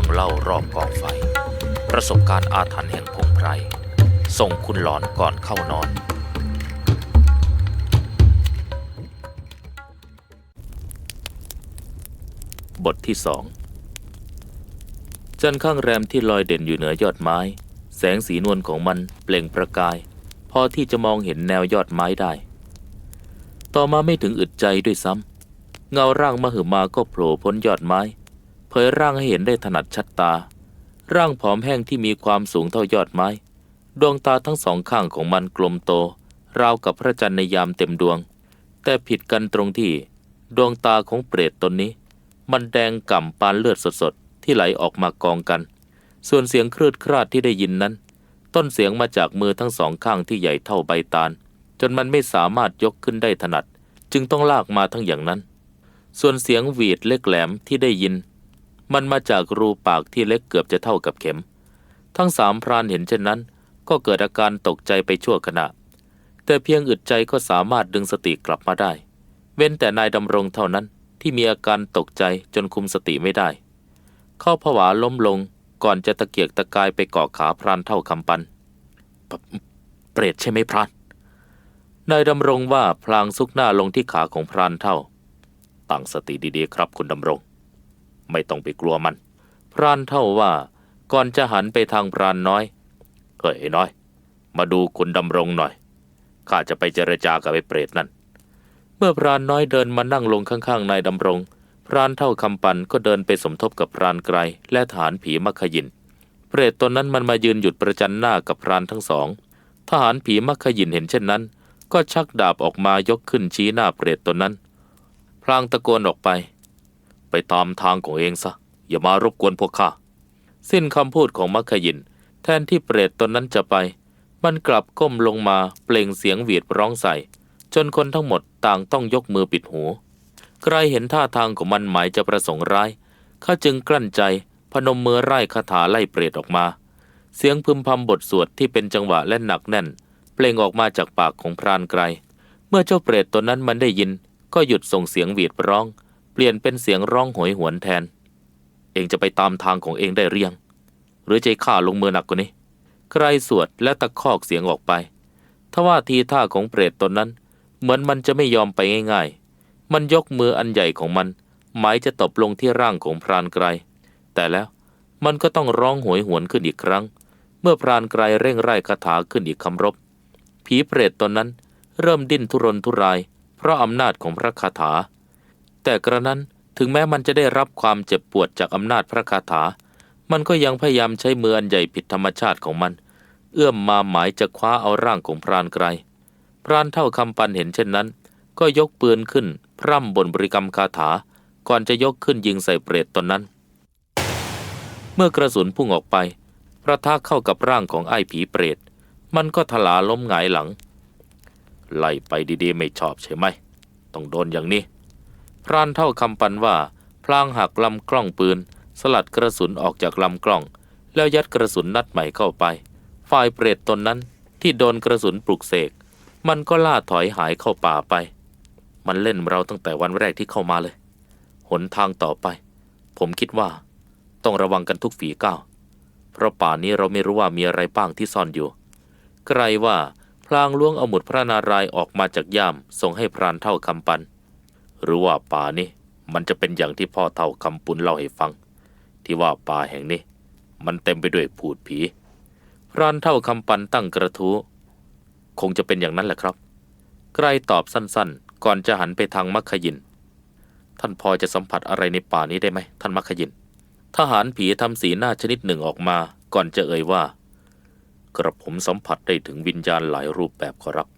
รื่องเล่ารอบกองไฟ ประสบการณ์อาถรรพ์แห่งพงไพร ส่งคุณหลอนก่อนเข้านอน บทที่สองจันข้างแรมที่ลอยเด่นอยู่เหนือยอดไม้ แสงสีนวลของมันเปล่งประกาย พอที่จะมองเห็นแนวยอดไม้ได้ ต่อมาไม่ถึงอึดใจด้วยซ้ำเงาร่างมหึมาก็โผล่พ้นยอดไม้ เผยร่างให้เห็นได้ถนัดชัดตา ร่างผอมแห้งที่มีความสูงเท่ายอดไม้ ดวงตาทั้งสองข้างของมันกลมโต ราวกับพระจันทร์ในยามเต็มดวง แต่ผิดกันตรงที่ ดวงตาของเปรตตนนี้ มันแดงก่ำปานเลือดสดๆ ที่ไหลออกมากองกัน ส่วนเสียงครืดคราดที่ได้ยินนั้น ต้นเสียงมาจากมือทั้งสองข้างที่ใหญ่เท่าใบตาล จนมันไม่สามารถยกขึ้นได้ถนัด จึงต้องลากมาทั้งอย่างนั้น ส่วนเสียงหวีดเล็กแหลมที่ได้ยิน มันมาจากรูปากที่เล็กเกือบจะเท่ากับเข็ม ทั้งสามพรานเห็นเช่นนั้น ก็เกิดอาการตกใจไปชั่วขณะ แต่เพียงอึดใจก็สามารถดึงสติกลับมาได้ เว้นแต่นายดำรงเท่านั้นที่มีอาการตกใจจนคุมสติไม่ได้ เข้าผวาล้มลงก่อนจะตะเกียกตะกายไปเกาะขาพรานเท่าคำปัน เปรตใช่ไหมพราน นายดำรงว่าพลางซุกหน้าลงที่ขาของพรานเท่า ตั้งสติดีๆครับคุณดำรง ไม่ต้องไปกลัวมัน พรานเท่าว่าก่อนจะหันไปทางพรานน้อยเฮ้ยน้อย มาดูคุณดำรงหน่อยข้าจะไปเจรจากับไอ้เปรตนั่น เมื่อพรานน้อยเดินมานั่งลงข้างๆนายดำรง พรานเท่าคำปันก็เดินไปสมทบกับพรานไกรและฐานผีมัคคยิน เปรตตนนั้นมันมายืนหยุดประจันหน้ากับพรานทั้งสอง ทหารผีมัคคยินเห็นเช่นนั้น ก็ชักดาบออกมายกขึ้นชี้หน้าเปรตตนนั้น พลางตะโกนออกไป ไปตามทางของเองซะ อย่ามารบกวนพวกข้า สิ้นคำพูดของมัคคยิน แทนที่เปรตตนนั้นจะไป มันกลับก้มลงมาเปล่งเสียงหวีดร้องใส่ จนคนทั้งหมดต่างต้องยกมือปิดหู ใครเห็นท่าทางของมันหมายจะประสงค์ร้ายข้าจึงกลั้นใจพนมมือไล่คาถาไล่เปรตออกมา เสียงพึมพำบทสวดที่เป็นจังหวะและหนักแน่น เปล่งออกมาจากปากของพรานไกร เมื่อเจ้าเปรตตัวนั้นมันได้ยิน ก็หยุดส่งเสียงหวีดร้อง เปลี่ยนเป็นเสียงร้องโหยหวนแทน เองจะไปตามทางของเองได้เรียง หรือใจข้าลงมือหนักกว่านี้ ใครสวดและตะคอกเสียงออกไปทว่าทีท่าของเปรตตนนั้น เหมือนมันจะไม่ยอมไปง่าย ๆ มันยกมืออันใหญ่ของมัน หมายจะตบลงที่ร่างของพรานไกร แต่แล้วมันก็ต้องร้องโหยหวนขึ้นอีกครั้ง เมื่อพรานไกรเร่งไร้คาถาขึ้นอีกคำรบ ผีเปรตตนนั้น เริ่มดิ้นทุรนทุราย เพราะอำนาจของพระคาถา แต่กระนั้นถึงแม้มันจะได้รับความเจ็บปวดจากอำนาจพระคาถา มันก็ยังพยายามใช้มืออันใหญ่ผิดธรรมชาติของมัน เอื้อมมาหมายจะคว้าเอาร่างของพรานไกร พรานเท่าคำปันเห็นเช่นนั้น ก็ยกปืนขึ้น พร่ำบนบริกรรมคาถา ก่อนจะยกขึ้นยิงใส่เปรตตนนั้น เมื่อกระสุนพุ่งออกไป ประทะเข้ากับร่างของไอ้ผีเปรต มันก็ถลาล้มหงายหลัง ไล่ไปดีๆ ไม่ชอบใช่ไหม ต้องโดนอย่างนี้ พรานเท่าคำปันว่า พลางหักลำกล้องปืน สลัดกระสุนออกจากลำกล้อง แล้วยัดกระสุนนัดใหม่เข้าไป ฝ่ายเปรตตนนั้นที่โดนกระสุนปลุกเสก มันก็ล่าถอยหายเข้าป่าไป มันเล่นเราตั้งแต่วันแรกที่เข้ามาเลย หนทางต่อไป ผมคิดว่า ต้องระวังกันทุกฝีก้าว เพราะป่านี้เราไม่รู้ว่ามีอะไรบ้างที่ซ่อนอยู่ ไกลว่าพลางล้วงเอาหมุดพระนารายออกมาจากย่ามส่งให้พรานเท่าคำปัน หรือว่าป่านี้มันจะเป็นอย่างที่พ่อเท่าคำปุนเล่าให้ฟัง ที่ว่าป่าแห่งนี้ มันเต็มไปด้วยผูดผีพรานเท่าคำปันตั้งกระทู้คงจะเป็นอย่างนั้นแหละครับไกรตอบสั้นๆ ก่อนจะหันไปทางมัคคยิน ท่านพอจะสัมผัสอะไรในป่านี้ได้ไหมท่านมัคคยิน ทหารผีทำสีหน้าชนิดหนึ่งออกมา ก่อนจะเอ่ยว่า กระผมสัมผัสได้ถึงวิญญาณหลายรูปแบบขอรับ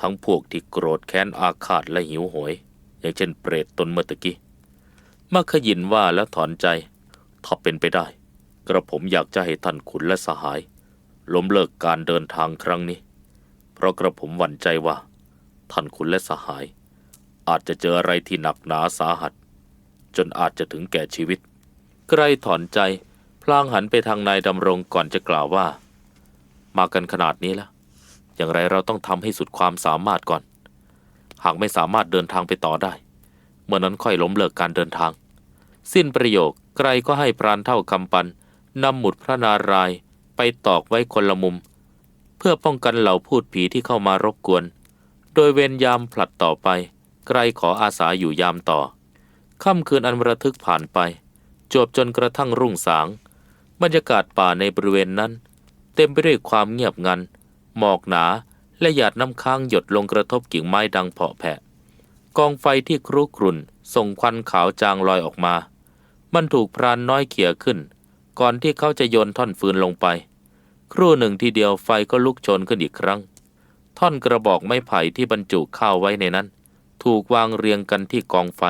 ทั้งพวกที่โกรธแค้นอาฆาตและหิวโหย อย่างเช่นเปรตตนเมื่อตะกี้มัคคยินว่าแล้วถอนใจ ถ้าเป็นไปได้ กระผมอยากจะให้ท่านขุนและสหาย ล้มเลิกการเดินทางครั้งนี้ เพราะกระผมหวั่นใจว่า ท่านขุนและสหาย อาจจะเจออะไรที่หนักหนาสาหัส จนอาจจะถึงแก่ชีวิตใกล้ถอนใจ พลางหันไปทางนายดำรงก่อนจะกล่าวว่า มากันขนาดนี้แล้วอย่างไรเราต้องทำให้สุดความสามารถก่อน หากไม่สามารถเดินทางไปต่อได้ เมื่อนั้นค่อยล้มเลิกการเดินทาง สิ้นประโยคไกรก็ให้พรานเท่าคำปันนำหมุดพระนารายไปตอกไว้คนละมุม เพื่อป้องกันเหล่าพูดผีที่เข้ามารบกวน โดยเวรยามผลัดต่อไป ไกรขออาสาอยู่ยามต่อค่ำคืนอันระทึกผ่านไป จบจนกระทั่งรุ่งสาง บรรยากาศป่าในบริเวณนั้น เต็มไปด้วยความเงียบงัน หมอกหนา และหยาดน้ำค้างหยดลงกระทบกิ่งไม้ดังเพาะแผ่กองไฟที่ครุกรุ่นส่งควันขาวจางลอยออกมา มันถูกพรานน้อยเขี่ยขึ้น ก่อนที่เขาจะโยนท่อนฟืนลงไป ครู่หนึ่งทีเดียวไฟก็ลุกโชนขึ้นอีกครั้ง ท่อนกระบอกไม้ไผ่ที่บรรจุข้าวไว้ในนั้น ถูกวางเรียงกันที่กองไฟ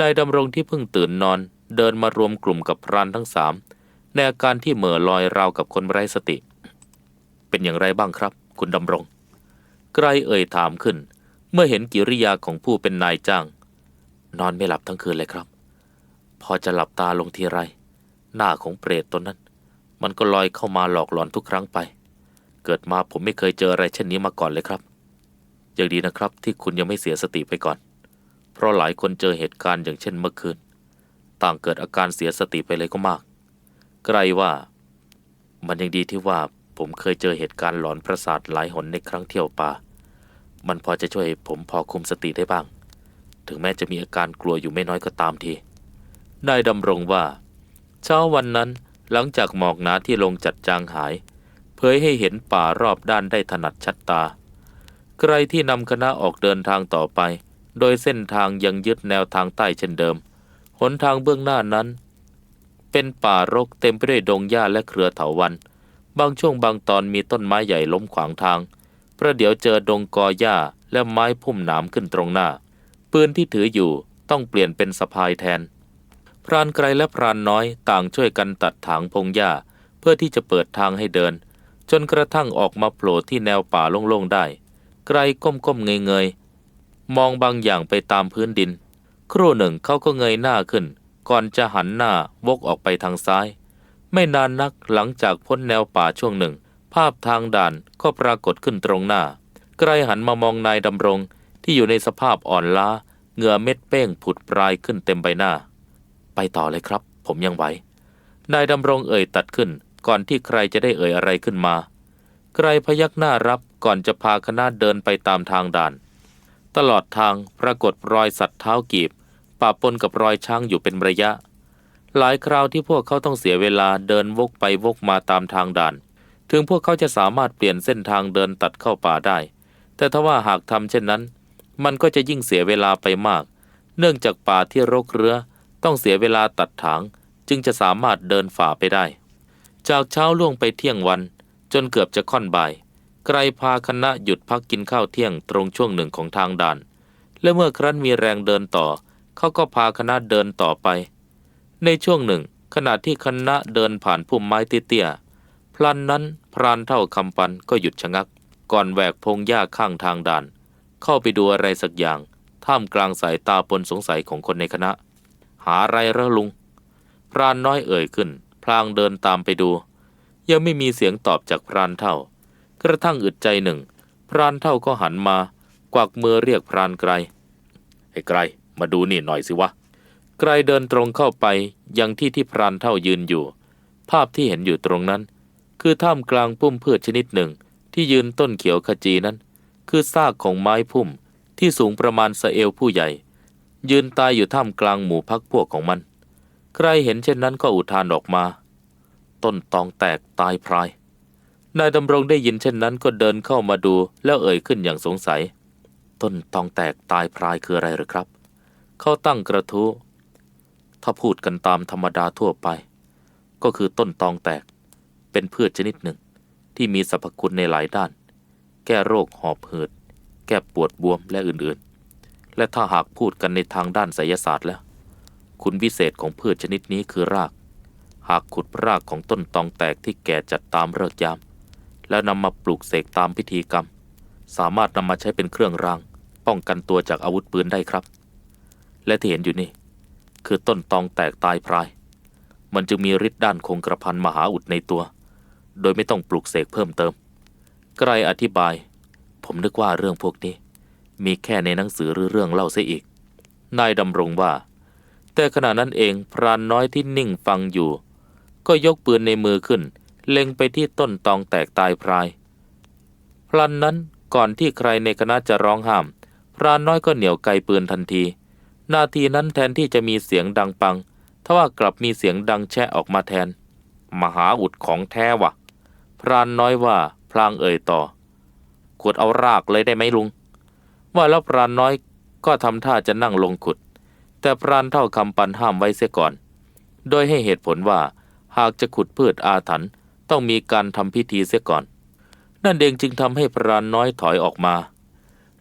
นายดำรงที่เพิ่งตื่นนอน เดินมารวมกลุ่มกับพรานทั้งสามในอาการที่เหม่อลอยราวกับคนไร้สติ เป็นอย่างไรบ้างครับ คุณดำรง ไกรเอ่ยถามขึ้น เมื่อเห็นกิริยาของผู้เป็นนายจ้าง นอนไม่หลับทั้งคืนเลยครับ พอจะหลับตาลงทีไร หน้าของเปรตตนนั้น มันก็ลอยเข้ามาหลอกหลอนทุกครั้งไป เกิดมาผมไม่เคยเจออะไรเช่นนี้มาก่อนเลยครับย่างดีนะครับที่คุณยังไม่เสียสติไปก่อน เพราะหลายคนเจอเหตุการณ์อย่างเช่นเมื่อคืน ต่างเกิดอาการเสียสติไปเลยก็มากไกลว่า มันยังดีที่ว่า ผมเคยเจอเหตุการณ์หลอนประสาทหลายหนในครั้งเที่ยวป่า มันพอจะช่วยผมพอคุมสติได้บ้าง ถึงแม้จะมีอาการกลัวอยู่ไม่น้อยก็ตามทีได้ดำรงว่า เช้าวันนั้นหลังจากหมอกหนาที่ลงจัดจางหาย เผยให้เห็นป่ารอบด้านได้ถนัดชัดตา ใครที่นำคณะออกเดินทางต่อไป โดยเส้นทางยังยึดแนวทางใต้เช่นเดิม หนทางเบื้องหน้านั้น เป็นป่ารกเต็มไปด้วยดงหญ้าและเครือเถาวัลย์ บางช่วงบางตอนมีต้นไม้ใหญ่ล้มขวางทาง ประเดี๋ยวเจอดงกอหญ้าและไม้พุ่มหนามขึ้นตรงหน้า ปืนที่ถืออยู่ต้องเปลี่ยนเป็นสะพายแทน พรานไกรและพรานน้อยต่างช่วยกันตัดถางพงหญ้า เพื่อที่จะเปิดทางให้เดิน จนกระทั่งออกมาโผล่ที่แนวป่าโล่งๆได้ ไกรก้มๆเงยๆมองบางอย่างไปตามพื้นดิน ครู่หนึ่งเขาก็เงยหน้าขึ้น ก่อนจะหันหน้าวกออกไปทางซ้าย ไม่นานนักหลังจากพ้นแนวป่าช่วงหนึ่ง ภาพทางด่านก็ปรากฏขึ้นตรงหน้าไกรหันมามองนายดำรงที่อยู่ในสภาพอ่อนล้า เหงื่อเม็ดเป้งผุดปลายขึ้นเต็มใบหน้า ไปต่อเลยครับ ผมยังไหวนายดำรงเอ่ยตัดขึ้น ก่อนที่ใครจะได้เอ่ยอะไรขึ้นมาไกรพยักหน้ารับก่อนจะพาคณะเดินไปตามทางด่าน ตลอดทางปรากฏรอยสัตว์เท้ากีบปะปนกับรอยช้างอยู่เป็นระยะ หลายคราวที่พวกเขาต้องเสียเวลาเดินวกไปวกมาตามทางด่าน ถึงพวกเขาจะสามารถเปลี่ยนเส้นทางเดินตัดเข้าป่าได้ แต่ถ้าว่าหากทำเช่นนั้น มันก็จะยิ่งเสียเวลาไปมาก เนื่องจากป่าที่รกเรือต้องเสียเวลาตัดถางจึงจะสามารถเดินฝ่าไปได้ จากเช้าล่วงไปเที่ยงวัน จนเกือบจะค่อนบ่าย ไกรพาคณะหยุดพักกินข้าวเที่ยงตรงช่วงหนึ่งของทางด่าน และเมื่อครั้นมีแรงเดินต่อ เขาก็พาคณะเดินต่อไป ในช่วงหนึ่ง ขณะที่คณะเดินผ่านพุ่มไม้เตี้ยๆพลันนั้นพรานเท่าคำปันก็หยุดชะงัก ก่อนแหวกพงหญ้าข้างทางด่าน เข้าไปดูอะไรสักอย่าง ท่ามกลางสายตาปนสงสัยของคนในคณะ หาอะไรระลุง พรานน้อยเอ่ยขึ้น พลางเดินตามไปดู ยังไม่มีเสียงตอบจากพรานเท่า กระทั่งอึดใจหนึ่ง พรานเท่าก็หันมา กวักมือเรียกพรานไกรไอ้ไกรมาดูนี่หน่อยสิวะ ไกรเดินตรงเข้าไปยังที่ที่พรานเท่ายืนอยู่ ภาพที่เห็นอยู่ตรงนั้น คือท่ามกลางพุ่มพืชชนิดหนึ่ง ที่ยืนต้นเขียวขจีนั้น คือซากของไม้พุ่มที่สูงประมาณสะเอวผู้ใหญ่ ยืนตายอยู่ท่ามกลางหมู่พักพวกของมัน ใครเห็นเช่นนั้นก็อุทานออกมา ต้นตองแตกตายพราย นายดำรงได้ยินเช่นนั้นก็เดินเข้ามาดูแล้วเอ่ยขึ้นอย่างสงสัย ต้นตองแตกตายพรายคืออะไรหรือครับ เขาตั้งกระทู้ ถ้าพูดกันตามธรรมดาทั่วไป ก็คือต้นตองแตก เป็นพืชชนิดหนึ่ง ที่มีสรรพคุณในหลายด้าน แก้โรคหอบหืด แก้ปวดบวมและอื่นๆ และถ้าหากพูดกันในทางด้านไสยศาสตร์แล้ว คุณวิเศษของพืชชนิดนี้คือราก หากขุดรากของต้นตองแตกที่แก่จัดตามฤกษ์ยาม แล้วนำมาปลูกเสกตามพิธีกรรม สามารถนำมาใช้เป็นเครื่องราง ป้องกันตัวจากอาวุธปืนได้ครับ และที่เห็นอยู่นี่ คือต้นตองแตกตายพราย มันจึงมีฤทธิ์ด้านคงกระพันมหาอุดในตัว โดยไม่ต้องปลูกเสกเพิ่มเติมไกรอธิบาย ผมนึกว่าเรื่องพวกนี้ มีแค่ในหนังสือหรือเรื่องเล่าเสียอีก นายดำรงว่า แต่ขณะนั้นเองพรานน้อยที่นิ่งฟังอยู่ ก็ยกปืนในมือขึ้น เล็งไปที่ต้นตองแตกตายพราย พลันนั้นก่อนที่ใครในคณะจะร้องห้าม พรานน้อยก็เหนี่ยวไกปืนทันที นาทีนั้นแทนที่จะมีเสียงดังปังทว่ากลับมีเสียงดังแช่ออกมาแทน มหาอุดของแท้วะพรานน้อยว่าพลางเอ่ยต่อขุดเอารากเลยได้ไหมลุง ว่าแล้วพรานน้อยก็ทำท่าจะนั่งลงขุด แต่พรานเท่าคำปันห้ามไว้เสียก่อน โดยให้เหตุผลว่าหากจะขุดพืชอาถรรพ์ต้องมีการทำพิธีเสียก่อน นั่นเองจึงทำให้พรานน้อยถอยออกมา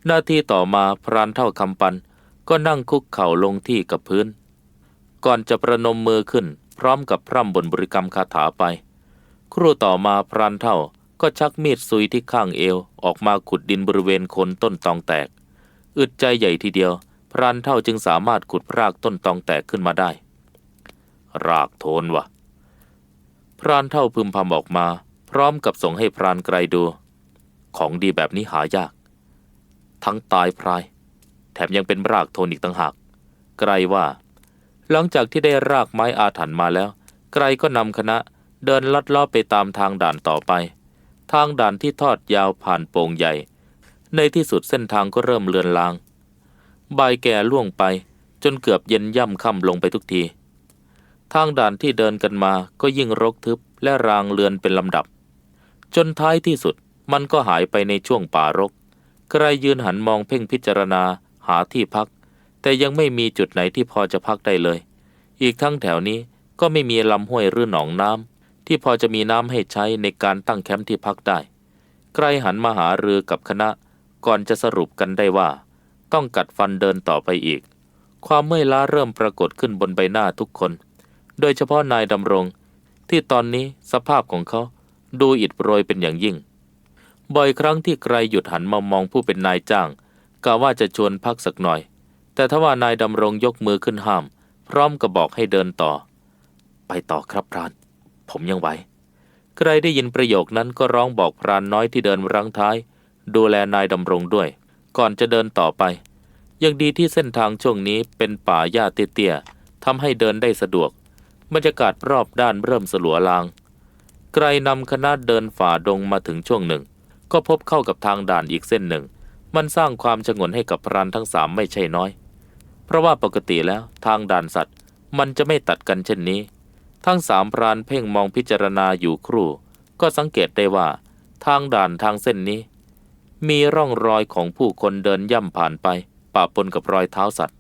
นาทีต่อมาพรานเท่าคำปัน ก็นั่งคุกเข่าลงที่กับพื้น ก่อนจะประนมมือขึ้น พร้อมกับพร่ำบนบริกรรมคาถาไป ครู่ต่อมาพรานเท่าก็ชักมีดซุยที่ข้างเอวออกมาขุดดินบริเวณโคนต้นตองแตก อึดใจใหญ่ทีเดียว พรานเท่าจึงสามารถขุดรากต้นตองแตกขึ้นมาได้ รากโทนวะพรานเท่าพึมพำออกมา พร้อมกับส่งให้พรานไกลดู ของดีแบบนี้หายาก ทั้งตายพราย แถมยังเป็นรากโทนอีกต่างหาก ไกลว่า หลังจากที่ได้รากไม้อาถรรพ์มาแล้ว ไกรก็นำคณะเดินลัดเลาะไปตามทางด่านต่อไป ทางด่านที่ทอดยาวผ่านโป่งใหญ่ ในที่สุดเส้นทางก็เริ่มเลือนลางบ่ายแก่ล่วงไป จนเกือบเย็นย่ำค่ำลงไปทุกที ทางด่านที่เดินกันมาก็ยิ่งรกทึบและรางเลือนเป็นลำดับ จนท้ายที่สุดมันก็หายไปในช่วงป่ารก ใครยืนหันมองเพ่งพิจารณาาที่พัก แต่ยังไม่มีจุดไหนที่พอจะพักได้เลย อีกทั้งแถวนี้ก็ไม่มีลำห้วยหรือหนองน้ำที่พอจะมีน้ำให้ใช้ในการตั้งแคมป์ที่พักได้ใครหันมาหาเรือกับคณะก่อนจะสรุปกันได้ว่า ต้องกัดฟันเดินต่อไปอีก ความเมื่อยล้าเริ่มปรากฏขึ้นบนใบหน้าทุกคน โดยเฉพาะนายดำรง ที่ตอนนี้สภาพของเขาดูอิดโรยเป็นอย่างยิ่ง บ่อยครั้งที่ใครหยุดหันมามองผู้เป็นนายจ้าง กะว่าจะชวนพักสักหน่อย แต่ถ้าว่านายดำรงยกมือขึ้นห้าม พร้อมกับบอกให้เดินต่อ ไปต่อครับพราน ผมยังไหวใครได้ยินประโยคนั้นก็ร้องบอกพรานน้อยที่เดินรังท้าย ดูแลนายดำรงด้วย ก่อนจะเดินต่อไป ยังดีที่เส้นทางช่วงนี้เป็นป่าหญ้าเตี้ยๆทำให้เดินได้สะดวก บรรยากาศรอบด้านเริ่มสลัวลางไกรนำคณะเดินฝ่าดงมาถึงช่วงหนึ่ง ก็พบเข้ากับทางด่านอีกเส้นหนึ่ง มันสร้างความชงนให้กับพรานทั้งสามไม่ใช่น้อย เพราะว่าปกติแล้วทางด่านสัตว์ มันจะไม่ตัดกันเช่นนี้ ทั้งสามพรานเพ่งมองพิจารณาอยู่ครู่ ก็สังเกตได้ว่า ทางด่านทางเส้นนี้ มีร่องรอยของผู้คนเดินย่ำผ่านไปปะปนกับรอยเท้าสัตว์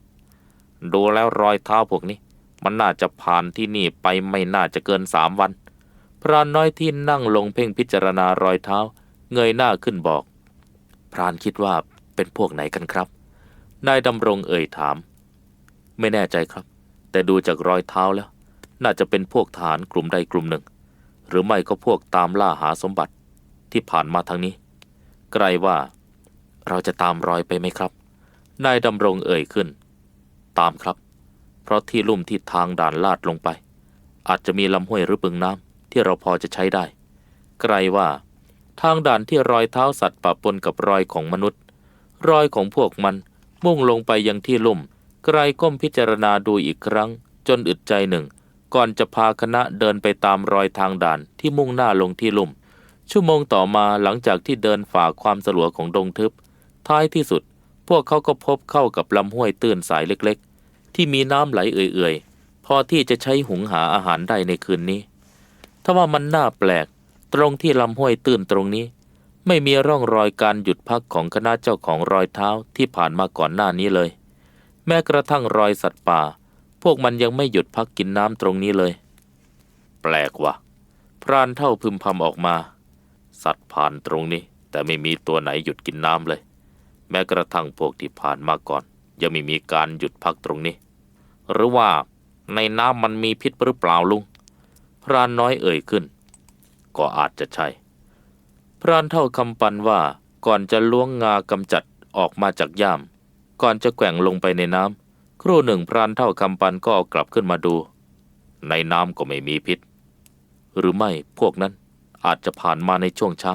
ดูแล้วรอยเท้าพวกนี้ มันน่าจะผ่านที่นี่ไปไม่น่าจะเกินสามวัน พรานน้อยที่นั่งลงเพ่งพิจารณารอยเท้า เงยหน้าขึ้นบอก พรานคิดว่าเป็นพวกไหนกันครับ นายดำรงเอ่ยถาม ไม่แน่ใจครับ แต่ดูจากรอยเท้าแล้ว น่าจะเป็นพวกทหารกลุ่มใดกลุ่มหนึ่ง หรือไม่ก็พวกตามล่าหาสมบัติที่ผ่านมาทางนี้ ไกลว่า เราจะตามรอยไปไหมครับ นายดำรงเอ่ยขึ้น ตามครับ เพราะที่ลุ่มที่ทางด่านลาดลงไป อาจจะมีลำห้วยหรือบึงน้ำที่เราพอจะใช้ได้ ไกลว่า ทางด่านที่รอยเท้าสัตว์ปะปนกับรอยของมนุษย์ รอยของพวกมันมุ่งลงไปยังที่ลุ่ม ไกรก้มพิจารณาดูอีกครั้ง จนอึดใจหนึ่ง ก่อนจะพาคณะเดินไปตามรอยทางด่านที่มุ่งหน้าลงที่ลุ่ม ชั่วโมงต่อมาหลังจากที่เดินฝ่าความสลัวของดงทึบ ท้ายที่สุด พวกเขาก็พบเข้ากับลำห้วยตื้นสายเล็กๆ ที่มีน้ำไหลเอื่อยๆ พอที่จะใช้หุงหาอาหารได้ในคืนนี้ถ้าว่ามันน่าแปลก ตรงที่ลำห้วยตื้นตรงนี้ ไม่มีร่องรอยการหยุดพักของคณะเจ้าของรอยเท้าที่ผ่านมาก่อนหน้านี้เลย แม้กระทั่งรอยสัตว์ป่า พวกมันยังไม่หยุดพักกินน้ำตรงนี้เลย แปลกวะพรานเท่าพึมพำออกมา สัตว์ผ่านตรงนี้ แต่ไม่มีตัวไหนหยุดกินน้ำเลย แม้กระทั่งพวกที่ผ่านมาก่อน ยังไม่มีการหยุดพักตรงนี้ หรือว่าในน้ำมันมีพิษหรือเปล่าลุงพรานน้อยเอ่ยขึ้น ก็อาจจะใช่ พรานเท่าคำปันว่าก่อนจะล้วงงากำจัดออกมาจากย่าม ก่อนจะแกว่งลงไปในน้ำครู่หนึ่งพรานเท่าคำปันก็เอากลับขึ้นมาดู ในน้ำก็ไม่มีพิษ หรือไม่พวกนั้นอาจจะผ่านมาในช่วงเช้า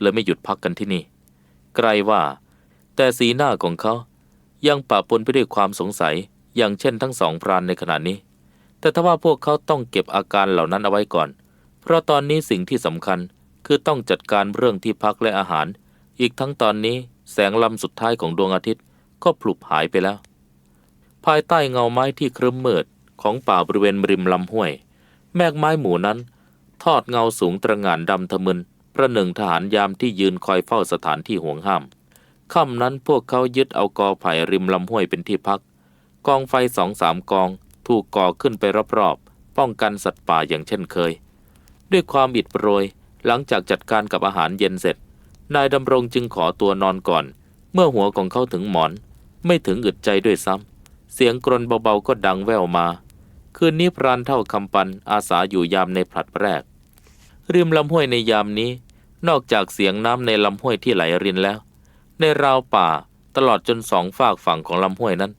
เลยไม่หยุดพักกันที่นี่ ไกลว่า แต่สีหน้าของเขายังปะปนไปด้วยความสงสัย อย่างเช่นทั้งสองพรานในขณะนี้ แต่ถ้าว่าพวกเขาต้องเก็บอาการเหล่านั้นเอาไว้ก่อน เพราะตอนนี้สิ่งที่สำคัญคือต้องจัดการเรื่องที่พักและอาหาร อีกทั้งตอนนี้แสงลำสุดท้ายของดวงอาทิตย์ก็พลุบหายไปแล้ว ภายใต้เงาไม้ที่ครึ้มมืดของป่าบริเวณริมลำห้วย แมกไม้หมู่นั้น ทอดเงาสูงตระหง่านดำทะมึนประหนึ่งทหารยามที่ยืนคอยเฝ้าสถานที่ห่วงห้ามค่ำนั้นพวกเขายึดเอากอไผ่ริมลำห้วยเป็นที่พัก กองไฟสองสามกอง ถูกก่อขึ้นไปรอบๆป้องกันสัตว์ป่าอย่างเช่นเคย ด้วยความอิดโรย หลังจากจัดการกับอาหารเย็นเสร็จ นายดำรงจึงขอตัวนอนก่อน เมื่อหัวของเขาถึงหมอน ไม่ถึงอึดใจด้วยซ้ำเสียงกรนเบาๆก็ดังแว่วมา คืนนี้พรานเท่าคำปันอาสาอยู่ยามในผลัดแรก ริมลำห้วยในยามนี้ นอกจากเสียงน้ำในลำห้วยที่ไหลรินแล้ว ในราวป่าตลอดจนสองฝากฝั่งของลำห้วยนั้น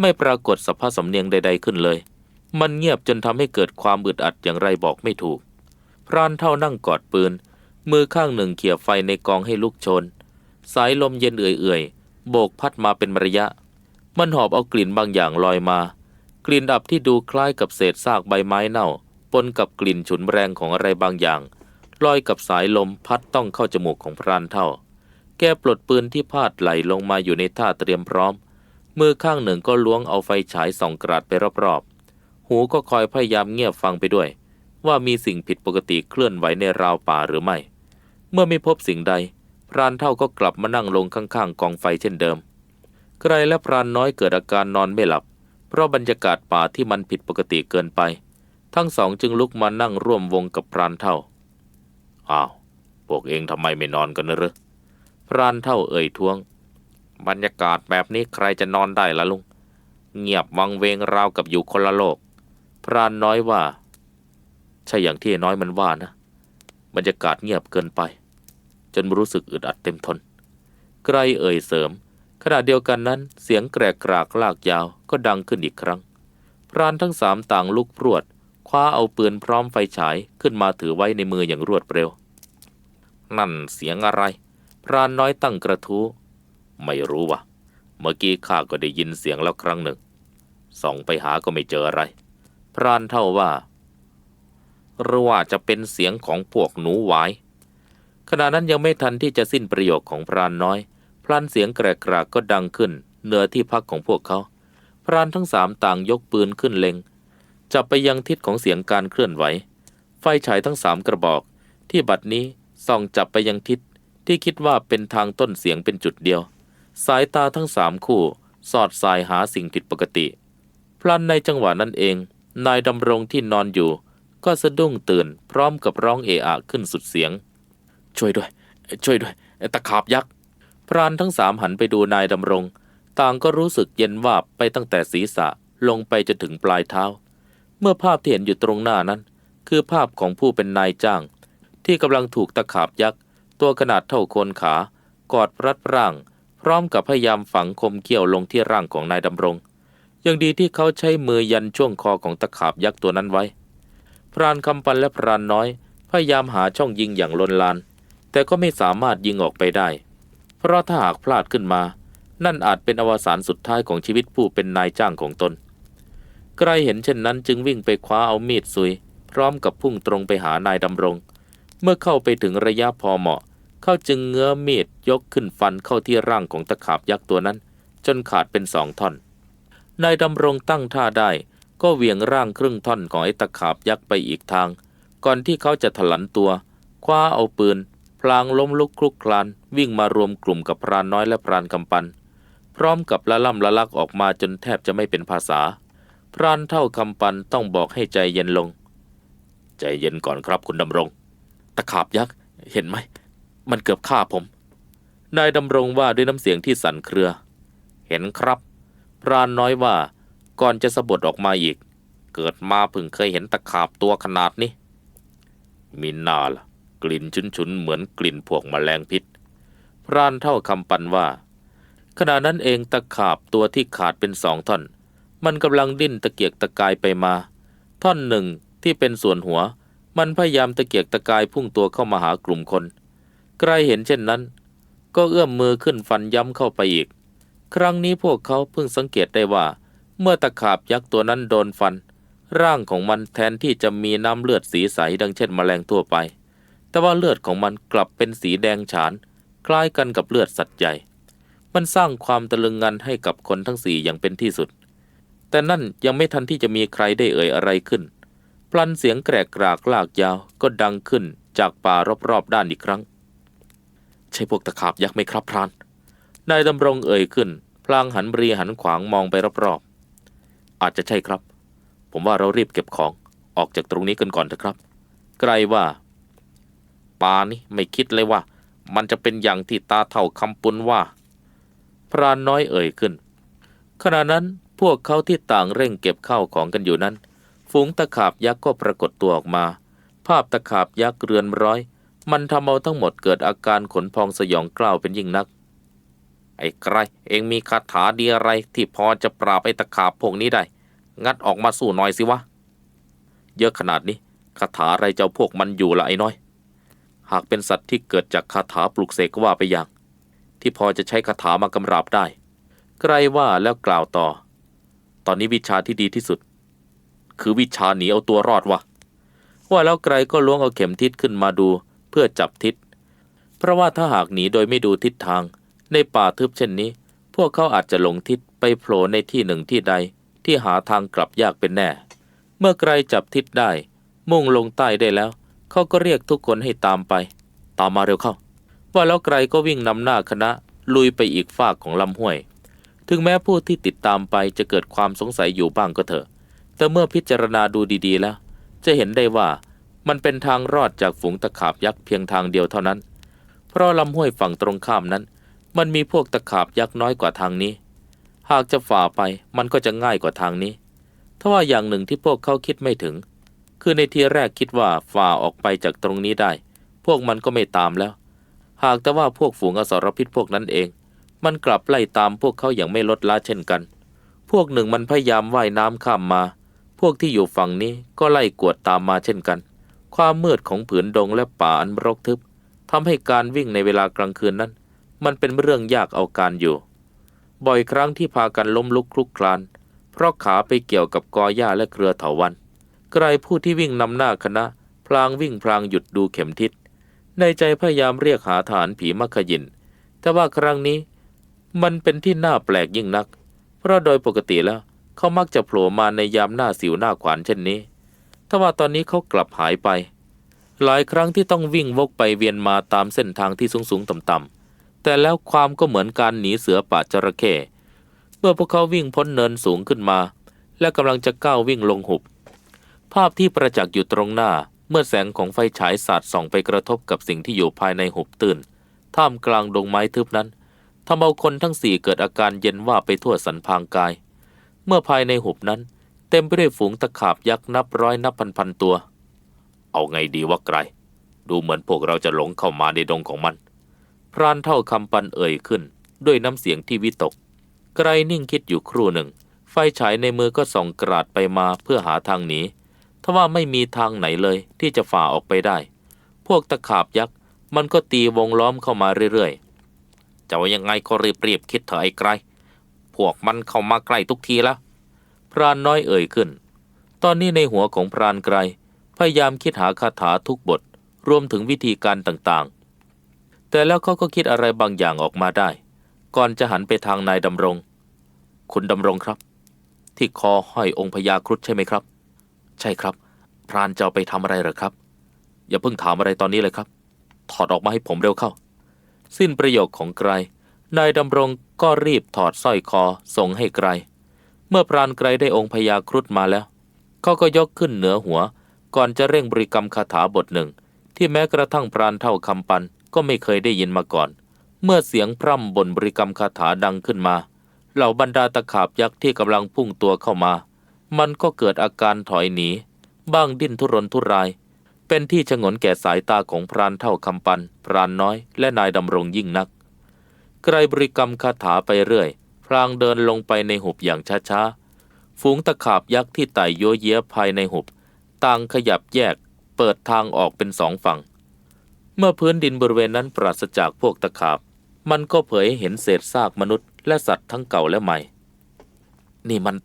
ไม่ปรากฏสภาพสำเนียงใด ๆขึ้นเลย มันเงียบจนทำให้เกิดความอึดอัดอย่างไรบอกไม่ถูก พรานเท่านั่งกอดปืน มือข้างหนึ่งเขี่ยไฟในกองให้ลุกชน สายลมเย็นเอื่อยๆ โบกพัดมาเป็นระยะ มันหอบเอากลิ่นบางอย่างลอยมา กลิ่นอับที่ดูคล้ายกับเศษซากใบไม้เน่า ปนกับกลิ่นฉุนแรงของอะไรบางอย่าง ลอยกับสายลมพัดต้องเข้าจมูกของพรานเท่า แกปลดปืนที่พาดไหลลงมาอยู่ในท่าเตรียมพร้อม มือข้างหนึ่งก็ล้วงเอาไฟฉายส่องกราดไปรอบๆ หูก็คอยพยายามเงียบฟังไปด้วย ว่ามีสิ่งผิดปกติเคลื่อนไหวในราวป่าหรือไม่ เมื่อไม่พบสิ่งใด พรานเท่าก็กลับมานั่งลงข้างๆกองไฟเช่นเดิมไกรและพรานน้อยเกิดอาการนอนไม่หลับ เพราะบรรยากาศป่าที่มันผิดปกติเกินไป ทั้งสองจึงลุกมานั่งร่วมวงกับพรานเท่า อ้าว พวกเองทำไมไม่นอนกันนะหรือพรานเท่าเอ่ยท้วง บรรยากาศแบบนี้ใครจะนอนได้ล่ะลุง เงียบวังเวงราวกับอยู่คนละโลก พรานน้อยว่า ใช่อย่างที่น้อยมันว่านะบรรยากาศเงียบเกินไป จนรู้สึกอึดอัดเต็มทนไกรเอ่ยเสริม ขณะเดียวกันนั้น เสียงแกรกกรากลากยาวก็ดังขึ้นอีกครั้ง พรานทั้งสามต่างลุกพรวด คว้าเอาปืนพร้อมไฟฉายขึ้นมาถือไว้ในมืออย่างรวดเร็ว นั่นเสียงอะไร พรานน้อยตั้งกระทู้ ไม่รู้วะเมื่อกี้ข้าก็ได้ยินเสียงแล้วครั้งหนึ่งส่องไปหาก็ไม่เจออะไร พรานเท่าว่า หรือว่าจะเป็นเสียงของพวกหนูหวายขณะนั้นยังไม่ทันที่จะสิ้นประโยคของพรานน้อย พลันเสียงแกรกกรากก็ดังขึ้นเหนือที่พักของพวกเขา พรานทั้งสามต่างยกปืนขึ้นเล็ง จับไปยังทิศของเสียงการเคลื่อนไหว ไฟฉายทั้งสามกระบอก ที่บัดนี้ส่องจับไปยังทิศที่คิดว่าเป็นทางต้นเสียงเป็นจุดเดียว สายตาทั้งสามคู่ สอดสายหาสิ่งผิดปกติ พลันในจังหวะนั้นเอง นายดำรงที่นอนอยู่ ก็สะดุ้งตื่น พร้อมกับร้องเอะอะขึ้นสุดเสียง ช่วยด้วย ช่วยด้วย ตะขาบยักษ์ พรานทั้งสามหันไปดูนายดำรง ต่างก็รู้สึกเย็นวาบไปตั้งแต่ศีรษะลงไปจนถึงปลายเท้า เมื่อภาพที่เห็นอยู่ตรงหน้านั้น คือภาพของผู้เป็นนายจ้าง ที่กำลังถูกตะขาบยักษ์ ตัวขนาดเท่าโคนขา กอดรัดร่าง พร้อมกับพยายามฝังคมเขี้ยวลงที่ร่างของนายดำรงยังดีที่เขาใช้มือยันช่วงคอของตะขาบยักษ์ตัวนั้นไว้ พรานคำปันและพรานน้อย พยายามหาช่องยิงอย่างลนลาน แต่ก็ไม่สามารถยิงออกไปได้ เพราะถ้าหากพลาดขึ้นมา นั่นอาจเป็นอวสานสุดท้ายของชีวิตผู้เป็นนายจ้างของตนใครเห็นเช่นนั้นจึงวิ่งไปคว้าเอามีดซุย พร้อมกับพุ่งตรงไปหานายดำรง เมื่อเข้าไปถึงระยะพอเหมาะ เขาจึงเงื้อมีดยกขึ้นฟันเข้าที่ร่างของตะขาบยักษ์ตัวนั้น จนขาดเป็นสองท่อนนายดำรงตั้งท่าได้ ก็เวียงร่างครึ่งท่อนของไอ้ตะขาบยักษ์ไปอีกทาง ก่อนที่เขาจะถลันตัว คว้าเอาปืน พลางล้มลุกคลุกคลาน วิ่งมารวมกลุ่มกับพรานน้อยและพรานกำปัน พร้อมกับละล่ำละลักออกมาจนแทบจะไม่เป็นภาษา พรานเท่าคำปันต้องบอกให้ใจเย็นลง ใจเย็นก่อนครับคุณดำรง ตะขาบยักษ์เห็นไหม มันเกือบฆ่าผม นายดำรงว่าด้วยน้ำเสียงที่สั่นเครือ เห็นครับ พรานน้อยว่า ก่อนจะสะบดออกมาอีก เกิดมาเพิ่งเคยเห็นตะขาบตัวขนาดนี้ มีนาล่ะ กลิ่นฉุนๆ เหมือนกลิ่นพวกแมลงพิษ พรานเท่าคำปันว่า ขณะนั้นเองตะขาบตัวที่ขาดเป็นสองท่อน มันกำลังดิ้นตะเกียกตะกายไปมา ท่อนหนึ่งที่เป็นส่วนหัว มันพยายามตะเกียกตะกายพุ่งตัวเข้ามาหากลุ่มคน ใครเห็นเช่นนั้น ก็เอื้อมมือขึ้นฟันย้ำเข้าไปอีก ครั้งนี้พวกเขาเพิ่งสังเกตได้ว่า เมื่อตะขาบยักษ์ตัวนั้นโดนฟัน ร่างของมันแทนที่จะมีน้ำเลือดสีใสดังเช่นแมลงทั่วไป แต่ว่าเลือดของมันกลับเป็นสีแดงฉาน คล้ายกันกับเลือดสัตว์ใหญ่ มันสร้างความตะลึงงันให้กับคนทั้งสี่อย่างเป็นที่สุด แต่นั่นยังไม่ทันที่จะมีใครได้เอ่ยอะไรขึ้น พลันเสียงแกรกกรากลากยาวก็ดังขึ้นจากป่ารอบๆด้านอีกครั้ง ใช่พวกตะขาบยักษ์ไหมครับพรานนายดำรงเอ่ยขึ้น พลางหันบรีหันขวางมองไปรอบๆ อาจจะใช่ครับ ผมว่าเรารีบเก็บของออกจากตรงนี้กันก่อนเถอะครับ ไกลว่าปานี่ไม่คิดเลยว่า มันจะเป็นอย่างที่ตาเท่าคำปุนว่า พรานน้อยเอ่ยขึ้น ขณะนั้นพวกเขาที่ต่างเร่งเก็บข้าวของกันอยู่นั้น ฝูงตะขาบยักษ์ก็ปรากฏตัวออกมา ภาพตะขาบยักษ์เรือนร้อย มันทำเอาทั้งหมดเกิดอาการขนพองสยองกล้าวเป็นยิ่งนัก ไอ้ไกรเองมีคาถาดีอะไรที่พอจะปราบไอ้ตะขาบพวกนี้ได้ งัดออกมาสู้หน่อยสิวะ เยอะขนาดนี้คาถาอะไรเจ้าพวกมันอยู่ละไอ้น้อย หากเป็นสัตว์ที่เกิดจากคาถาปลุกเสกก็ว่าไปอย่าง ที่พอจะใช้คาถามากำราบได้ไกรว่าแล้วกล่าวต่อ ตอนนี้วิชาที่ดีที่สุด คือวิชาหนีเอาตัวรอดวะว่าแล้วไกรก็ล้วงเอาเข็มทิศขึ้นมาดูเพื่อจับทิศ เพราะว่าถ้าหากหนีโดยไม่ดูทิศทาง ในป่าทึบเช่นนี้ พวกเขาอาจจะหลงทิศไปโผล่ในที่หนึ่งที่ใด ที่หาทางกลับยากเป็นแน่ เมื่อไกรจับทิศได้ มุ่งลงใต้ได้แล้ว เขาก็เรียกทุกคนให้ตามไป ตามมาเร็วเข้า ว่าแล้วไกรก็วิ่งนำหน้าคณะ ลุยไปอีกฝากของลำห้วย ถึงแม้ผู้ที่ติดตามไปจะเกิดความสงสัยอยู่บ้างก็เถอะ แต่เมื่อพิจารณาดูดีๆแล้ว จะเห็นได้ว่ามันเป็นทางรอดจากฝูงตะขาบยักษ์เพียงทางเดียวเท่านั้น เพราะลำห้วยฝั่งตรงข้ามนั้น มันมีพวกตะขาบยักษ์น้อยกว่าทางนี้ หากจะฝ่าไปมันก็จะง่ายกว่าทางนี้ถ้าว่าอย่างหนึ่งที่พวกเขาคิดไม่ถึง คือในทีแรกคิดว่าฝ่าออกไปจากตรงนี้ได้ พวกมันก็ไม่ตามแล้ว หากแต่ว่าพวกฝูงอสรพิษพวกนั้นเอง มันกลับไล่ตามพวกเขาอย่างไม่ลดละเช่นกัน พวกหนึ่งมันพยายามว่ายน้ำข้ามมา พวกที่อยู่ฝั่งนี้ก็ไล่กวดตามมาเช่นกัน ความมืดของผืนดงและป่าอันรกทึบทำให้การวิ่งในเวลากลางคืนนั้น มันเป็นเรื่องยากเอาการอยู่ บ่อยครั้งที่พากันล้มลุกคลุกคลาน เพราะขาไปเกี่ยวกับกอหญ้าและเครือเถาวันไกรผู้ที่วิ่งนำหน้าคณะ พลางวิ่งพลางหยุดดูเข็มทิศ ในใจพยายามเรียกหาฐานผีมัคยิน แต่ว่าครั้งนี้มันเป็นที่น่าแปลกยิ่งนัก เพราะโดยปกติแล้วเขามักจะโผล่มาในยามหน้าสิวหน้าขวานเช่นนี้ถ้าว่าตอนนี้เขากลับหายไป หลายครั้งที่ต้องวิ่งวกไปเวียนมาตามเส้นทางที่สูงสูงต่ำต่ำๆ แต่แล้วความก็เหมือนการหนีเสือป่าจระเข้เมื่อพวกเขาวิ่งพ้นเนินสูงขึ้นมา และกำลังจะก้าววิ่งลงหุบ ภาพที่ประจักษ์อยู่ตรงหน้าเมื่อแสงของไฟฉายสาดส่องไปกระทบกับสิ่งที่อยู่ภายในหุบตื่นท่ามกลางดงไม้ทึบนั้นทำเอาคนทั้งสี่เกิดอาการเย็นว่าไปทั่วสันพางกาย เมื่อภายในหุบนั้น เต็มไปด้วยฝูงตะขาบยักษ์นับร้อยนับพันพันตัว เอาไงดีวะไกรดูเหมือนพวกเราจะหลงเข้ามาในดงของมัน พรานเท่าคำปันเอ่ยขึ้น ด้วยน้ำเสียงที่วิตก ไกรนิ่งคิดอยู่ครู่หนึ่ง ไฟฉายในมือก็ส่องกราดไปมาเพื่อหาทางหนีทว่าไม่มีทางไหนเลยที่จะฝ่าออกไปได้ พวกตะขาบยักษ์มันก็ตีวงล้อมเข้ามาเรื่อยๆจะว่ายังไงก็รีบเรียบๆคิดเถอะไอ้ไกรพวกมันเข้ามาใกล้ทุกทีแล้ว พรานน้อยเอ่ยขึ้น ตอนนี้ในหัวของพรานไกรพยายามคิดหาคาถาทุกบท รวมถึงวิธีการต่างๆ แต่แล้วเขาก็คิดอะไรบางอย่างออกมาได้ ก่อนจะหันไปทางนายดำรง คุณดำรงครับ ที่คอห้อยองค์พญาครุฑใช่ไหมครับ ใช่ครับ พรานจะเอาไปทำอะไรหรอครับ อย่าเพิ่งถามอะไรตอนนี้เลยครับ ถอดออกมาให้ผมเร็วเข้า สิ้นประโยคของไกรนายดำรงก็รีบถอดสร้อยคอส่งให้ไกร เมื่อพรานไกรได้องค์พญาครุฑมาแล้วเขาก็ยกขึ้นเหนือหัว ก่อนจะเร่งบริกรรมคาถาบทหนึ่ง ที่แม้กระทั่งพรานเท่าคำปัน ก็ไม่เคยได้ยินมาก่อน เมื่อเสียงพร่ำบนบริกรรมคาถาดังขึ้นมา เหล่าบรรดาตะขาบยักษ์ที่กำลังพุ่งตัวเข้ามา มันก็เกิดอาการถอยหนี บ้างดิ้นทุรนทุราย เป็นที่ชงนแก่สายตาของพรานเท่าคำปัน พรานน้อยและนายดำรงยิ่งนัก ไกรบริกรรมคาถาไปเรื่อย พลางเดินลงไปในหุบอย่างช้าๆ ฝูงตะขาบยักษ์ที่ไต่โยเยะภายในหุบ ต่างขยับแยก เปิดทางออกเป็นสองฝั่ง เมื่อพื้นดินบริเวณนั้นปราศจากพวกตะขาบ มันก็เผยให้เห็นเศษซากมนุษย์และสัตว์ทั้งเก่าและใหม่ นี่มัน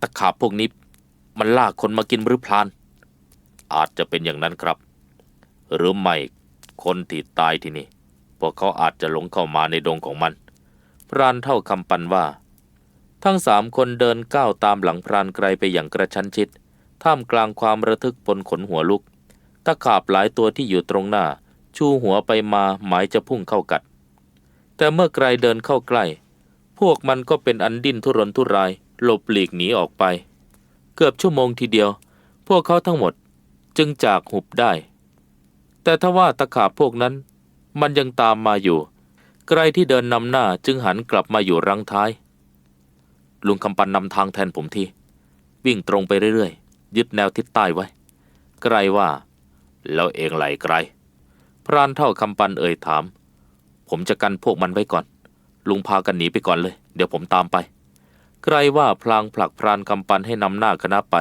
ตะขาบพวกนี้มันล่าคนมากินหรือพลาน อาจจะเป็นอย่างนั้นครับ หรือไม่คนที่ตายที่นี่พวกเขาอาจจะหลงเข้ามาในดงของมัน พรานเท่าคำปันว่า ทั้งสามคนเดินก้าวตามหลังพรานไกลไปอย่างกระชั้นชิด ท่ามกลางความระทึกปนขนหัวลุกตะขาบหลายตัวที่อยู่ตรงหน้า ชูหัวไปมาหมายจะพุ่งเข้ากัด แต่เมื่อไกลเดินเข้าใกล้ พวกมันก็เป็นอันดิ้นทุรนทุรายหลบหลีกหนีออกไป เกือบชั่วโมงทีเดียว พวกเขาทั้งหมดจึงจากหุบได้ แต่ถ้าว่าตะขาบพวกนั้น มันยังตามมาอยู่ ไกลที่เดินนำหน้าจึงหันกลับมาอยู่รังท้าย ลุงคำปันนำทางแทนผมที วิ่งตรงไปเรื่อยๆ ยึดแนวทิศใต้ไว้ ไกลว่า แล้วเองไหลไกล พรานเท่าคำปันเอ่ยถาม ผมจะกันพวกมันไว้ก่อน ลุงพากันหนีไปก่อนเลย เดี๋ยวผมตามไปไกลว่าพลางผลักพรานคำปันให้นำหน้าคณะไป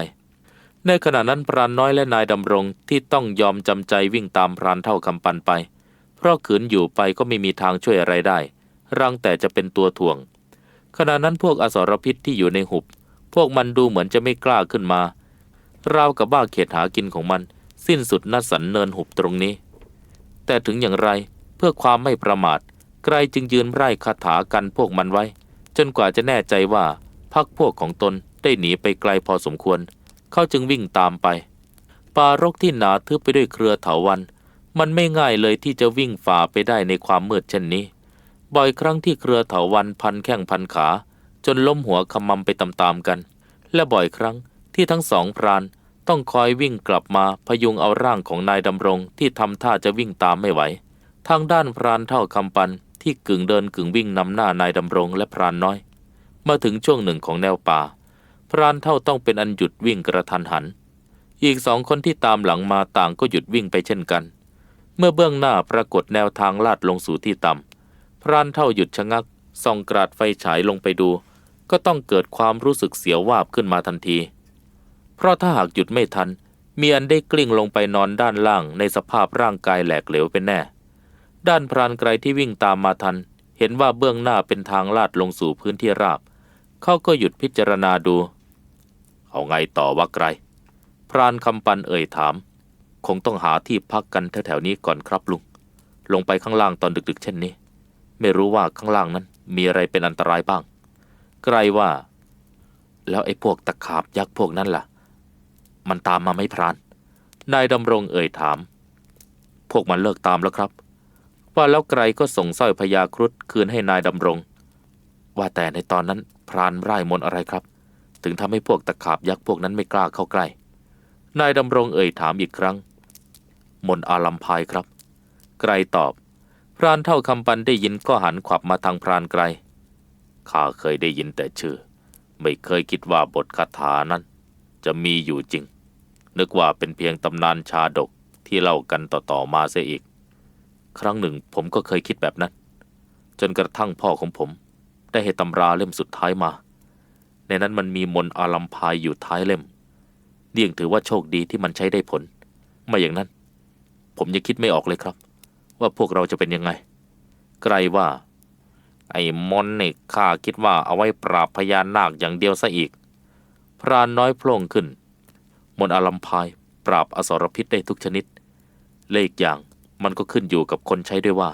ในขณะนั้นพรานน้อยและนายดำรงที่ต้องยอมจำใจวิ่งตามพรานเท่าคำปันไป เพราะขืนอยู่ไปก็ไม่มีทางช่วยอะไรได้รังแต่จะเป็นตัวถ่วง ขณะนั้นพวกอสรพิษที่อยู่ในหุบ พวกมันดูเหมือนจะไม่กล้าขึ้นมา ราวกับว่าเขตหากินของมัน สิ้นสุดนัดสันเนินหุบตรงนี้ แต่ถึงอย่างไรเพื่อความไม่ประมาทไกรจึงยืนไร่คาถากันพวกมันไว้ จนกว่าจะแน่ใจว่าพักพวกของตนได้หนีไปไกลพอสมควร เขาจึงวิ่งตามไป ป่ารกที่หนาทึบไปด้วยเครือเถาวัน มันไม่ง่ายเลยที่จะวิ่งฝ่าไปได้ในความมืดเช่นนี้ บ่อยครั้งที่เครือเถาวันพันแข้งพันขา จนล้มหัวขมำไปตามๆกัน และบ่อยครั้งที่ทั้งสองพราน ต้องคอยวิ่งกลับมาพยุงเอาร่างของนายดำรงที่ทำท่าจะวิ่งตามไม่ไหว ทางด้านพรานเท่าคำปันที่กึ่งเดินกึ่งวิ่งนำหน้านายดำรงและพรานน้อย มาถึงช่วงหนึ่งของแนวป่า พรานเท่าต้องเป็นอันหยุดวิ่งกระทันหัน อีกสองคนที่ตามหลังมาต่างก็หยุดวิ่งไปเช่นกัน เมื่อเบื้องหน้าปรากฏแนวทางลาดลงสู่ที่ต่ำพรานเท่าหยุดชะงักส่องกราดไฟฉายลงไปดู ก็ต้องเกิดความรู้สึกเสียววาบขึ้นมาทันที เพราะถ้าหากหยุดไม่ทัน มีอันได้กลิ้งลงไปนอนด้านล่างในสภาพร่างกายแหลกเหลวเป็นแน่ ด้านพรานไกรที่วิ่งตามมาทัน เห็นว่าเบื้องหน้าเป็นทางลาดลงสู่พื้นที่ราบ เขาก็หยุดพิจารณาดู เอาไงต่อวะไกร พรานคำปันเอ่ยถาม คงต้องหาที่พักกันแถวๆนี้ก่อนครับลุง ลงไปข้างล่างตอนดึกๆ เช่นนี้ ไม่รู้ว่าข้างล่างนั้นมีอะไรเป็นอันตรายบ้าง ไกรว่า แล้วไอ้พวกตะขาบยักษ์พวกนั้นล่ะ มันตามมาไม่พรานนายดำรงเอ่ยถาม พวกมันเลิกตามแล้วครับ ว่าแล้วไกรก็ส่งสร้อยพญาครุฑคืนให้นายดำรง ว่าแต่ในตอนนั้นพรานไร่มนอะไรครับ ถึงทำให้พวกตะขาบยักษ์พวกนั้นไม่กล้าเข้าใกล้นายดำรงเอ่ยถามอีกครั้ง มนอาลัมพายครับ ไกรตอบ พรานเท่าคำปันได้ยินก็หันขวับมาทางพรานไกรข้าเคยได้ยินแต่ชื่อ ไม่เคยคิดว่าบทคาถานั้น จะมีอยู่จริง นึกว่าเป็นเพียงตำนานชาดกที่เล่ากันต่อๆมาเสียอีก ครั้งหนึ่งผมก็เคยคิดแบบนั้น จนกระทั่งพ่อของผม ได้ให้ตำราเล่มสุดท้ายมา ในนั้นมันมีมนอาลัมพายอยู่ท้ายเล่มเดี่ยงถือว่าโชคดีที่มันใช้ได้ผล ไม่อย่างนั้น ผมยังคิดไม่ออกเลยครับ ว่าพวกเราจะเป็นยังไงไกลว่า ไอ้มนต์นี่ข้าคิดว่าเอาไว้ปราบพญานาคอย่างเดียวซะอีก พรานน้อยโพล่งขึ้น มนต์อาลัมพายปราบอสรพิษได้ทุกชนิด เลขอย่างมันก็ขึ้นอยู่กับคนใช้ด้วยว่า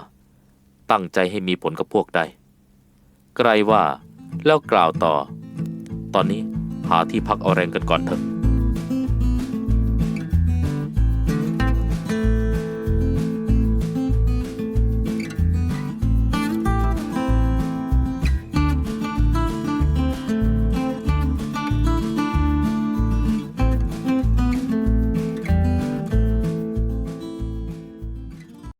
ตั้งใจให้มีผลกับพวกใด ไกลว่าแล้วกล่าวต่อ ตอนนี้หาที่พักเอาแรงกันก่อนเถอะ